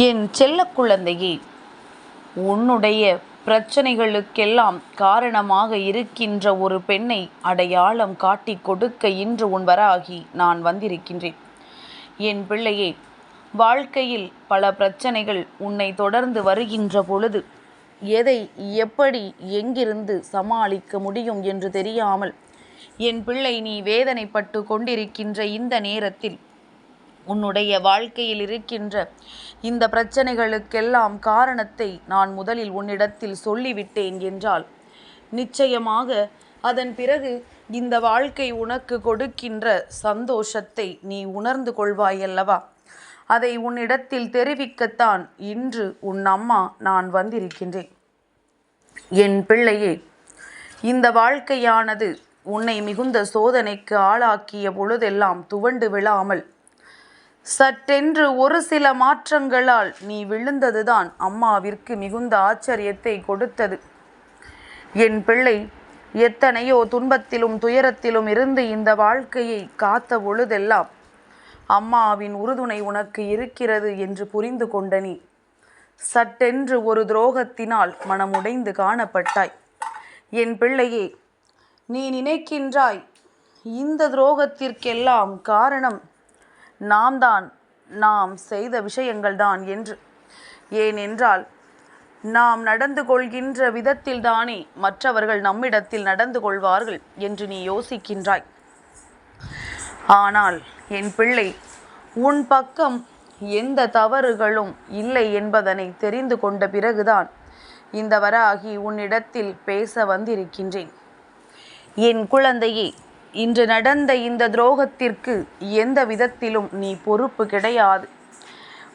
என் செல்ல குழந்தையே உன்னுடைய பிரச்சனைகளுக்கெல்லாம் காரணமாக இருக்கின்ற ஒரு பெண்ணை அடையாளம் காட்டிக் கொடுக்க இன்று உன் வராகி நான் வந்திருக்கின்றேன். என் பிள்ளையே வாழ்க்கையில் பல பிரச்சனைகள் உன்னை தொடர்ந்து வருகின்ற பொழுது எதை எப்படி எங்கிருந்து சமாளிக்க முடியும் என்று தெரியாமல் என் பிள்ளை நீ வேதனைப்பட்டு கொண்டிருக்கின்ற இந்த நேரத்தில் உன்னுடைய வாழ்க்கையில் இருக்கின்ற இந்த பிரச்சனைகளுக்கெல்லாம் காரணத்தை நான் முதலில் உன்னிடத்தில் சொல்லிவிட்டேன் என்றால் நிச்சயமாக அதன் பிறகு இந்த வாழ்க்கை உனக்கு கொடுக்கின்ற சந்தோஷத்தை நீ உணர்ந்து கொள்வாயல்லவா? அதை உன்னிடத்தில் தெரிவிக்கத்தான் இன்று உன் அம்மா நான் வந்திருக்கின்றேன். என் பிள்ளையே இந்த வாழ்க்கையானது உன்னை மிகுந்த சோதனைக்கு ஆளாக்கிய பொழுதெல்லாம் துவண்டு விழாமல் சட்டென்று ஒரு சில மாற்றங்களால் நீ விழுந்ததுதான் அம்மாவிற்கு மிகுந்த ஆச்சரியத்தை கொடுத்தது. என் பிள்ளை எத்தனையோ துன்பத்திலும் துயரத்திலும் இருந்து இந்த வாழ்க்கையை காத்த பொழுதெல்லாம் அம்மாவின் உறுதுணை உனக்கு இருக்கிறது என்று புரிந்து கொண்ட நீ. சட்டென்று ஒரு துரோகத்தினால் மனமுடைந்து காணப்பட்டாய். என் பிள்ளையே நீ நினைக்கின்றாய் இந்த துரோகத்திற்கெல்லாம் காரணம் நாம் தான் நாம் செய்த விஷயங்கள்தான் என்று. ஏனென்றால் நாம் நடந்து கொள்கின்ற விதத்தில்தானே மற்றவர்கள் நம்மிடத்தில் நடந்து கொள்வார்கள் என்று நீ யோசிக்கின்றாய். ஆனால் என் பிள்ளை உன் பக்கம் எந்த தவறுகளும் இல்லை என்பதனை தெரிந்து கொண்ட பிறகுதான் இந்த வராகி உன்னிடத்தில் பேச வந்திருக்கின்றேன். என் குழந்தையே இன்று நடந்த இந்த துரோகத்திற்கு எந்த விதத்திலும் நீ பொறுப்பு கிடையாது.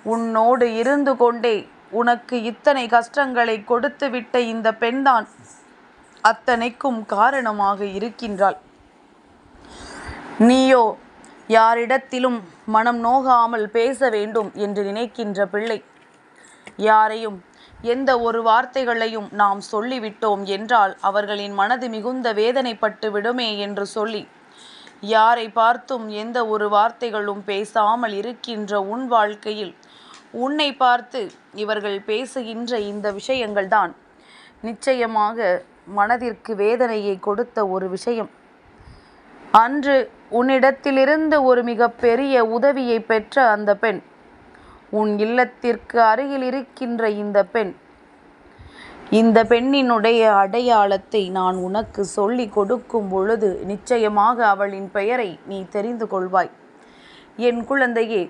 உன்னோடு இருந்து கொண்டே உனக்கு இத்தனை கஷ்டங்களை கொடுத்துவிட்ட இந்த பெண்தான் அத்தனைக்கும் காரணமாக இருக்கின்றாள். நீயோ யாரிடத்திலும் மனம் நோகாமல் பேச வேண்டும் என்று நினைக்கின்ற பிள்ளை. யாரையும் எந்த ஒரு வார்த்தைகளையும் நாம் சொல்லிவிட்டோம் என்றால் அவர்களின் மனது மிகுந்த வேதனைப்பட்டு விடுமே என்று சொல்லி யாரை பார்த்தும் எந்த ஒரு வார்த்தைகளும் பேசாமல் இருக்கின்ற உன் வாழ்க்கையில் உன்னை பார்த்து இவர்கள் பேசுகின்ற இந்த விஷயங்கள்தான் நிச்சயமாக மனதிற்கு வேதனையை கொடுத்த ஒரு விஷயம். அன்று உன்னிடத்திலிருந்து ஒரு மிகப்பெரிய உதவியை பெற்ற அந்த பெண் உன் இல்லத்திற்கு அருகில் இருக்கின்ற இந்த பெண் இந்த பெண்ணினுடைய அடையாளத்தை நான் உனக்கு சொல்லி கொடுக்கும் பொழுது நிச்சயமாக அவளின் பெயரை நீ தெரிந்து கொள்வாய். என் குழந்தையே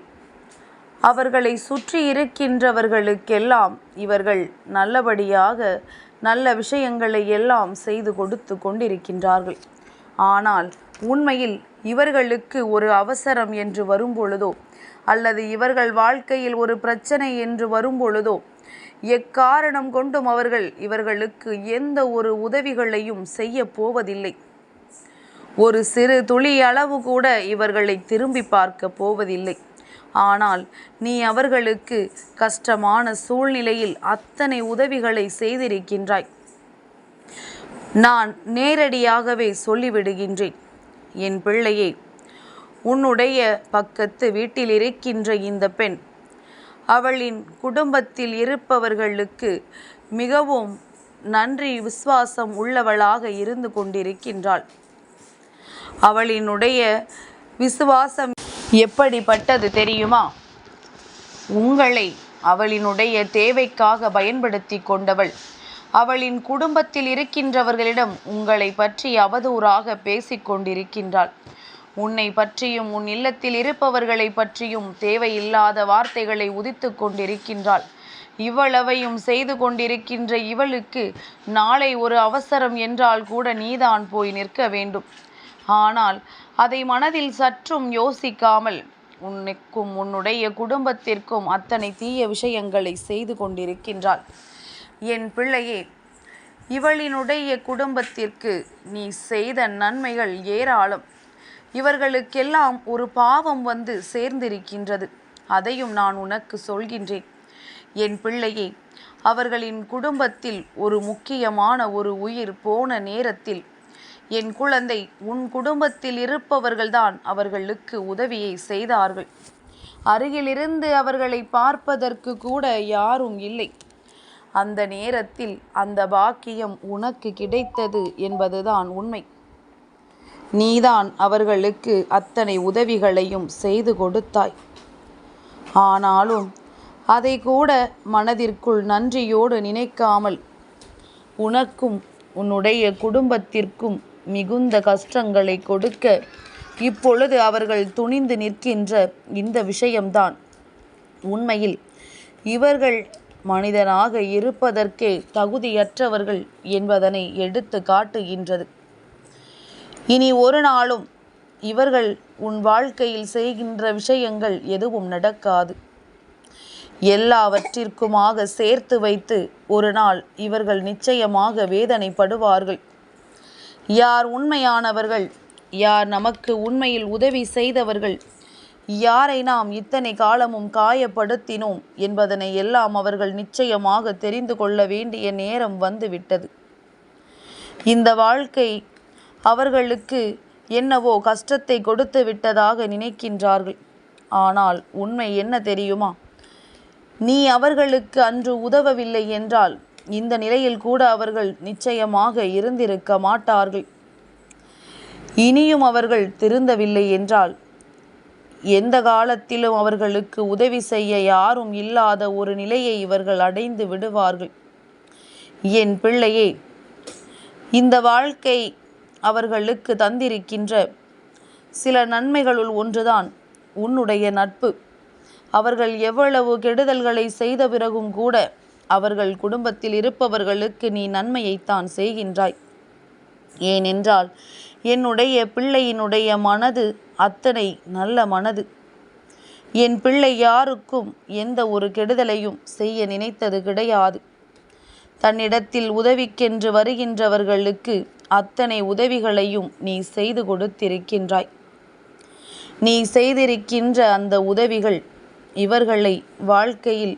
அவர்களை சுற்றி இருக்கின்றவர்களுக்கெல்லாம் இவர்கள் நல்லபடியாக நல்ல விஷயங்களை எல்லாம் செய்து கொடுத்து கொண்டிருக்கின்றார்கள். ஆனால் உண்மையில் இவர்களுக்கு ஒரு அவசரம் என்று வரும்பொழுதோ அல்லது இவர்கள் வாழ்க்கையில் ஒரு பிரச்சனை என்று வரும்பொழுதோ எக்காரணம் கொண்டும் அவர்கள் இவர்களுக்கு எந்த ஒரு உதவிகளையும் செய்ய போவதில்லை. ஒரு சிறு துளி அளவு கூட இவர்களை திரும்பி பார்க்க போவதில்லை. ஆனால் நீ அவர்களுக்கு கஷ்டமான சூழ்நிலையில் அத்தனை உதவிகளை செய்திருக்கின்றாய். நான் நேரடியாகவே சொல்லிவிடுகின்றேன். என் பிள்ளையே உன்னுடைய பக்கத்து வீட்டில் இருக்கின்ற இந்த பெண் அவளின் குடும்பத்தில் இருப்பவர்களுக்கு மிகவும் நன்றி விசுவாசம் உள்ளவளாக இருந்து கொண்டிருக்கின்றாள். அவளினுடைய விசுவாசம் எப்படிப்பட்டது தெரியுமா? உங்களை அவளினுடைய தேவைக்காக பயன்படுத்தி கொண்டவள். அவளின் குடும்பத்தில் இருக்கின்றவர்களிடம் உங்களை பற்றி அவதூறாக பேசிக்கொண்டிருக்கின்றாள் உன்னை பற்றியும் உன் இல்லத்தில் இருப்பவர்களை பற்றியும் தேவையில்லாத வார்த்தைகளை உதித்து கொண்டிருக்கின்றாள். இவ்வளவையும் செய்து கொண்டிருக்கின்ற இவளுக்கு நாளை ஒரு அவசரம் என்றால் கூட நீதான் போய் நிற்க வேண்டும். ஆனால் அதை மனதில் சற்றும் யோசிக்காமல் உன்னுக்கும் உன்னுடைய குடும்பத்திற்கும் அத்தனை தீய விஷயங்களை செய்து கொண்டிருக்கின்றாள். என் பிள்ளையே இவளினுடைய குடும்பத்திற்கு நீ செய்த நன்மைகள் ஏராளம். இவர்களுக்கெல்லாம் ஒரு பாவம் வந்து சேர்ந்திருக்கின்றது. அதையும் நான் உனக்கு சொல்கின்றேன். என் பிள்ளையே அவர்களின் குடும்பத்தில் ஒரு முக்கியமான ஒரு உயிர் போன நேரத்தில் என் குழந்தை உன் குடும்பத்தில் இருப்பவர்கள்தான் அவர்களுக்கு உதவியை செய்தார்கள். அருகிலிருந்து அவர்களை பார்ப்பதற்கு கூட யாரும் இல்லை. அந்த நேரத்தில் அந்த பாக்கியம் உனக்கு கிடைத்தது என்பதுதான் உண்மை. நீதான் அவர்களுக்கு அத்தனை உதவிகளையும் செய்து கொடுத்தாய். ஆனாலும் அதை கூட மனதிற்குள் நன்றியோடு நினைக்காமல் உனக்கும் உன்னுடைய குடும்பத்திற்கும் மிகுந்த கஷ்டங்களை கொடுக்க இப்பொழுது அவர்கள் துணிந்து நிற்கின்ற இந்த விஷயம்தான் உண்மையில். இவர்கள் மனிதனாக இருப்பதற்கே தகுதியற்றவர்கள் என்பதனை எடுத்து காட்டுகின்றது. இனி ஒரு நாளும் இவர்கள் உன் வாழ்க்கையில் செய்கின்ற விஷயங்கள் எதுவும் நடக்காது. எல்லாவற்றிற்குமாக சேர்த்து வைத்து ஒரு நாள் இவர்கள் நிச்சயமாக வேதனைப்படுவார்கள். யார் உண்மையானவர்கள் யார் நமக்கு உண்மையில் உதவி செய்தவர்கள் யாரை நாம் இத்தனை காலமும் காயப்படுத்தினோம் என்பதனை எல்லாம் அவர்கள் நிச்சயமாக தெரிந்து கொள்ள வேண்டிய நேரம் வந்துவிட்டது. இந்த வாழ்க்கை அவர்களுக்கு என்னவோ கஷ்டத்தை கொடுத்து விட்டதாக நினைக்கின்றார்கள். ஆனால் உண்மை என்ன தெரியுமா? நீ அவர்களுக்கு அன்று உதவவில்லை என்றால் இந்த நிலையில் கூட அவர்கள் நிச்சயமாக இருந்திருக்க மாட்டார்கள். இனியும் அவர்கள் திருந்தவில்லை என்றால் எந்த காலத்திலும் அவர்களுக்கு உதவி செய்ய யாரும் இல்லாத ஒரு நிலையை இவர்கள் அடைந்து விடுவார்கள். என் பிள்ளையே இந்த வாழ்க்கை அவர்களுக்கு தந்திருக்கின்ற சில நன்மைகளுள் ஒன்றுதான் உன்னுடைய நட்பு. அவர்கள் எவ்வளவு கெடுதல்களை செய்த பிறகும் கூட அவர்கள் குடும்பத்தில் இருப்பவர்களுக்கு நீ நன்மையைத்தான் செய்கின்றாய். ஏனென்றால் என்னுடைய பிள்ளையினுடைய மனது அத்தனை நல்ல மனது. என் பிள்ளை யாருக்கும் எந்த ஒரு கெடுதலையும் செய்ய நினைத்தது கிடையாது. தன்னிடத்தில் உதவிக்கென்று வருகின்றவர்களுக்கு அத்தனை உதவிகளையும் நீ செய்து கொடுத்திருக்கின்றாய். நீ செய்திருக்கின்ற அந்த உதவிகள் இவர்களை வாழ்க்கையில்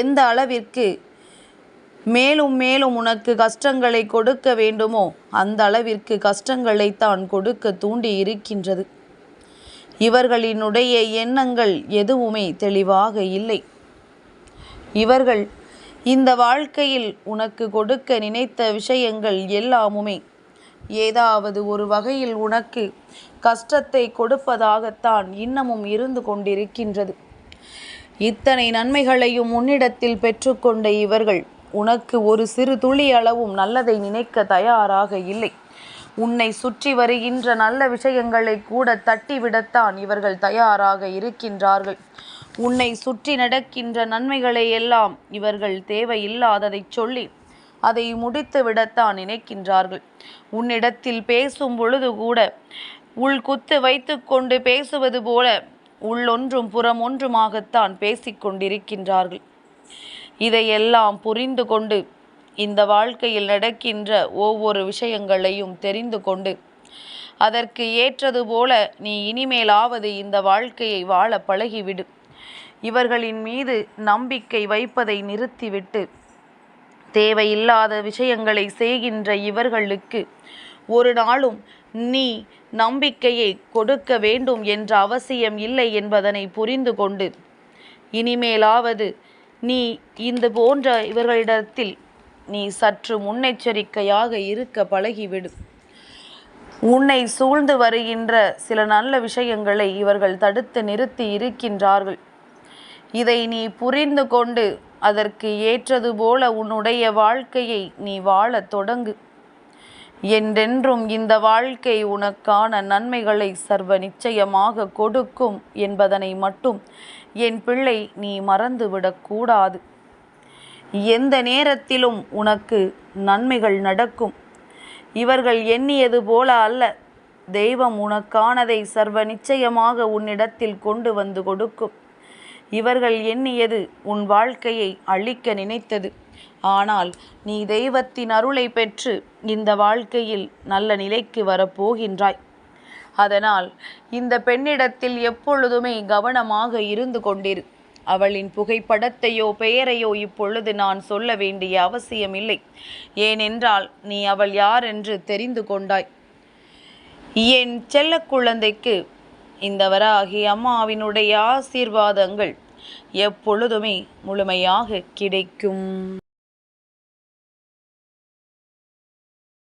எந்த அளவிற்கு மேலும் மேலும் உனக்கு கஷ்டங்களை கொடுக்க வேண்டுமோ? அந்த அளவிற்கு கஷ்டங்களை தான் கொடுக்க தூண்டி இருக்கின்றது. இவர்களினுடைய எண்ணங்கள் எதுவுமே தெளிவாக இல்லை. இவர்கள் இந்த வாழ்க்கையில் உனக்கு கொடுக்க நினைத்த விஷயங்கள் எல்லாமுமே ஏதாவது ஒரு வகையில் உனக்கு கஷ்டத்தை கொடுப்பதாகத்தான் இன்னமும் இருந்து கொண்டிருக்கின்றது. இத்தனை நன்மைகளையும் உன்னிடத்தில் பெற்றுக்கொண்ட இவர்கள் உனக்கு ஒரு சிறு துளி அளவும் நல்லதை நினைக்க தயாராக இல்லை. உன்னை சுற்றி வருகின்ற நல்ல விஷயங்களை கூட தட்டிவிடத்தான் இவர்கள் தயாராக இருக்கின்றார்கள். உன்னை சுற்றி நடக்கின்ற நன்மைகளை எல்லாம் இவர்கள் தேவையில்லாததை சொல்லி அதை முடித்து விடத்தான் நினைக்கின்றார்கள். உன்னிடத்தில் பேசும் பொழுது கூட உள் குத்து வைத்து கொண்டு பேசுவது போல உள்ளொன்றும் புறம் ஒன்றுமாகத்தான் பேசிக்கொண்டிருக்கின்றார்கள் இதையெல்லாம் புரிந்து கொண்டு இந்த வாழ்க்கையில் நடக்கின்ற ஒவ்வொரு விஷயங்களையும் தெரிந்து கொண்டு அதற்கு ஏற்றது போல நீ இனிமேலாவது இந்த வாழ்க்கையை வாழ பழகிவிடு. இவர்களின் மீது நம்பிக்கை வைப்பதை நிறுத்திவிட்டு தேவையில்லாத விஷயங்களை செய்கின்ற இவர்களுக்கு ஒரு நாளும் நீ நம்பிக்கையை கொடுக்க வேண்டும் என்ற அவசியம் இல்லை என்பதனை புரிந்து கொண்டு இனிமேலாவது நீ இந்த போன்ற இவர்களிடத்தில் நீ சற்று முன்னெச்சரிக்கையாக இருக்க பழகிவிடு. உன்னை சூழ்ந்து வருகின்ற சில நல்ல விஷயங்களை இவர்கள் தடுத்து நிறுத்தி இருக்கின்றார்கள். இதை நீ புரிந்து கொண்டு அதற்கு ஏற்றது போல உன்னுடைய வாழ்க்கையை நீ வாழத் தொடங்கு. என்றென்றும் இந்த வாழ்க்கை உனக்கான நன்மைகளை சர்வ நிச்சயமாக கொடுக்கும் என்பதனை மட்டும் என் பிள்ளை நீ மறந்துவிடக்கூடாது எந்த நேரத்திலும் உனக்கு நன்மைகள் நடக்கும். இவர்கள் எண்ணியது போல அல்ல. தெய்வம் உனக்கானதை சர்வ நிச்சயமாக உன்னிடத்தில் கொண்டு வந்து கொடுக்கும். இவர்கள் எண்ணியது உன் வாழ்க்கையை அழிக்க நினைத்தது. ஆனால் நீ தெய்வத்தின் அருளை பெற்று இந்த வாழ்க்கையில் நல்ல நிலைக்கு வரப்போகின்றாய். அதனால் இந்த பெண்ணிடத்தில் எப்பொழுதுமே கவனமாக இருந்து கொண்டிரு. அவளின் புகைப்படத்தையோ பெயரையோ இப்பொழுது நான் சொல்ல வேண்டிய அவசியமில்லை. ஏனென்றால் நீ அவள் யார் என்று தெரிந்து கொண்டாய். என் செல்ல குழந்தைக்கு இந்த வராகி அம்மாவினுடைய ஆசீர்வாதங்கள் எப்பொழுதுமே முழுமையாக கிடைக்கும்.